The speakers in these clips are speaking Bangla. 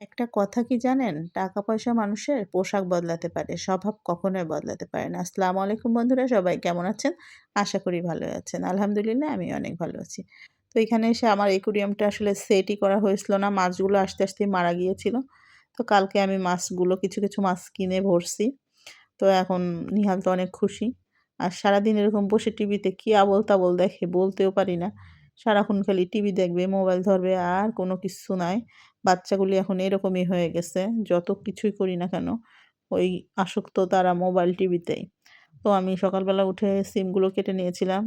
একটা কথা কি জানেন? টাকা পয়সা মানুষের পোশাক বদলাতে পারে, স্বভাব কখনোই বদলাতে পারে না। আসসালামু আলাইকুম বন্ধুরা, সবাই কেমন আছেন? আশা করি ভালো আছেন। আলহামদুলিল্লাহ আমি অনেক ভালো আছি। তো এখানে এসে আমার একুরিয়ামটা আসলে সেটই করা হয়েছিল না। মাছগুলো আস্তে আস্তে মারা গিয়েছিল। তো কালকে আমি মাছগুলো কিছু, কিছু মাছ কিনে ভরছি। তো এখন নিহাল তো অনেক খুশি। আর সারাদিন এরকম বসে টিভিতে কী আবোল-তাবোল দেখে বলতেও পারি না। সারাক্ষণ খালি টিভি দেখবে, মোবাইল ধরবে আর কোনো কিছু নাই। বাচ্চাগুলি এখন এরকমই হয়ে গেছে। যত কিছুই করি না কেন, ওই আসক্ত তারা মোবাইল, টিভিতেই। তো আমি সকালবেলা উঠে সিমগুলো কেটে নিয়েছিলাম।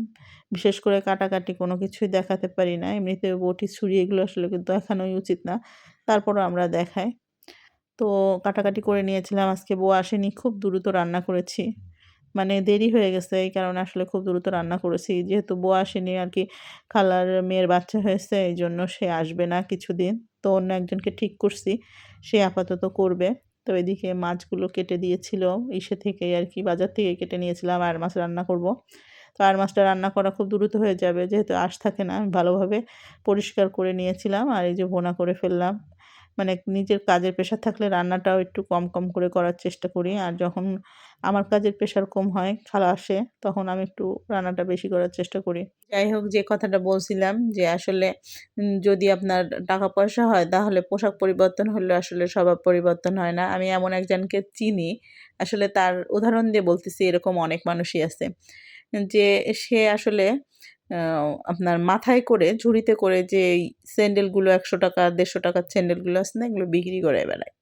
বিশেষ করে কাটাকাটি কোনো কিছুই দেখাতে পারি না। এমনিতে বটি, ছুরি এগুলো আসলে কিন্তু দেখানোই উচিত না। তারপরও আমরা দেখাই। তো কাটাকাটি করে নিয়েছিলাম। আজকে বউ আসেনি, খুব দ্রুত রান্না করেছি। মানে দেরি হয়ে গেছে, এই কারণে আসলে খুব দ্রুত রান্না করেছি। যেহেতু বউ আসেনি আর কি খালার মেয়ের বাচ্চা হয়েছে, এই জন্য সে আসবে না কিছুদিন। তো অন্য একজনকে ঠিক করছি। সে আপাতত করবে। তো এদিকে মাছগুলো কেটে দিয়েছিল, ইসে থেকেই আরকি, বাজার থেকে কেটে নিয়েছিলাম, আর মাছ রান্না করব। তো আর মাছটা রান্না করা খুব দ্রুত হয়ে যাবে, যেহেতু আঁশ থাকে না আমি ভালোভাবে পরিষ্কার করে নিয়েছিলাম, আর এই যে ভোনা করে ফেললাম। মানে নিজের কাজের প্রেশার থাকলে রান্নাটাও একটু কম, কম করে করার চেষ্টা করি। আর যখন আমার কাজের প্রেশার কম হয়, খালা আসে, তখন আমি একটু রান্নাটা বেশি করার চেষ্টা করি। যাই হোক যে কথাটা বলছিলাম যে আসলে যদি আপনার টাকা পয়সা হয় তাহলে পোশাক পরিবর্তন হলে আসলে স্বভাব পরিবর্তন হয় না। আমি এমন একজনকে চিনি, আসলে তার উদাহরণ দিয়ে বলতেছি এরকম অনেক মানুষই আছে। যে সে আসলে আপনার মাথায় করে ঝুড়িতে করে যে স্যান্ডেলগুলো ৳১০০ ৳১৫০ টাকার স্যান্ডেলগুলো আছে না? এগুলো বিক্রি করে বেড়ায়।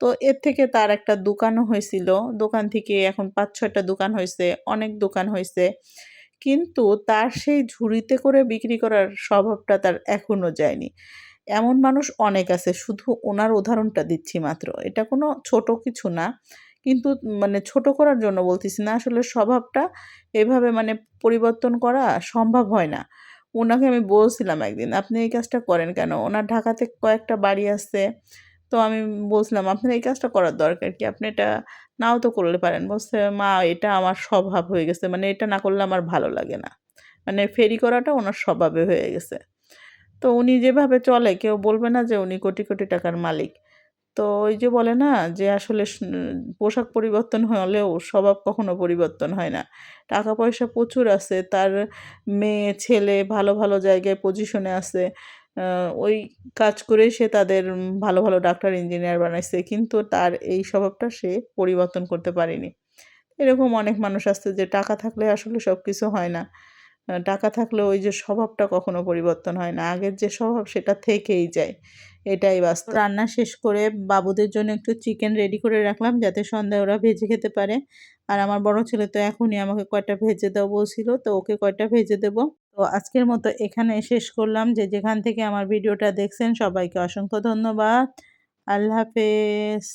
তো এর থেকে তার একটা দোকানও হয়েছিল। দোকান থেকে এখন ৫-৬ টা দোকান হয়েছে, অনেক দোকান হয়েছে কিন্তু তার সেই ঝুড়িতে করে বিক্রি করার স্বভাবটা তার এখনও যায়নি। এমন মানুষ অনেক আছে। শুধু ওনার উদাহরণটা দিচ্ছি মাত্র। এটা কোনো ছোট কিছু না। কিন্তু মানে ছোট করার জন্য বলতেছি না। আসলে স্বভাবটা এভাবে মানে পরিবর্তন করা সম্ভব হয় না। ওনাকে আমি বলছিলাম একদিন, "আপনি এই কাজটা করেন কেন?" ওনার ঢাকাতে কয়েকটা বাড়ি আছে। তো আমি বলছিলাম, "আপনার এই কাজটা করার দরকার কি? আপনি এটা নাও তো করলে পারেন।" বলছে, "মা এটা আমার স্বভাব হয়ে গেছে। মানে এটা না করলে আমার ভালো লাগে না।" মানে ফেরি করাটা ওনার স্বভাবে হয়ে গেছে। তো উনি যেভাবে চলে কেউ বলবে না যে উনি কোটি, কোটি টাকার মালিক। তো ওই যে বলে না যে আসলে পোশাক পরিবর্তন হলেও স্বভাব কখনো পরিবর্তন হয় না। টাকা পয়সা প্রচুর আছে। তার মেয়ে, ছেলে ভালো, ভালো জায়গায় পজিশনে আছে। ওই কাজ করেই সে তাদের ভালো, ভালো ডাক্তার, ইঞ্জিনিয়ার বানাইছে। কিন্তু তার এই স্বভাবটা সে পরিবর্তন করতে পারেনি। এরকম অনেক মানুষ আছে যে টাকা থাকলে আসলে সব কিছু হয় না। টাকা থাকলে ওই যে স্বভাবটা কখনো পরিবর্তন হয় না। আগের যে স্বভাব সেটা থেকেই যায়। এটাই বাস্তব। রান্না শেষ করে বাবুদের জন্য একটু চিকেন রেডি করে রাখলাম, যাতে সন্ধ্যায় ওরা ভেজে খেতে পারে। আর আমার বড় ছেলে তো এখনই আমাকে কয়টা ভেজে দাও বলছিল। তো ওকে কয়টা ভেজে দেব। তো আজকের মতো এখানে শেষ করলাম। যে যেখান থেকে আমার ভিডিওটা দেখছেন, সবাইকে অসংখ্য ধন্যবাদ। আল্লাহ হাফেজ।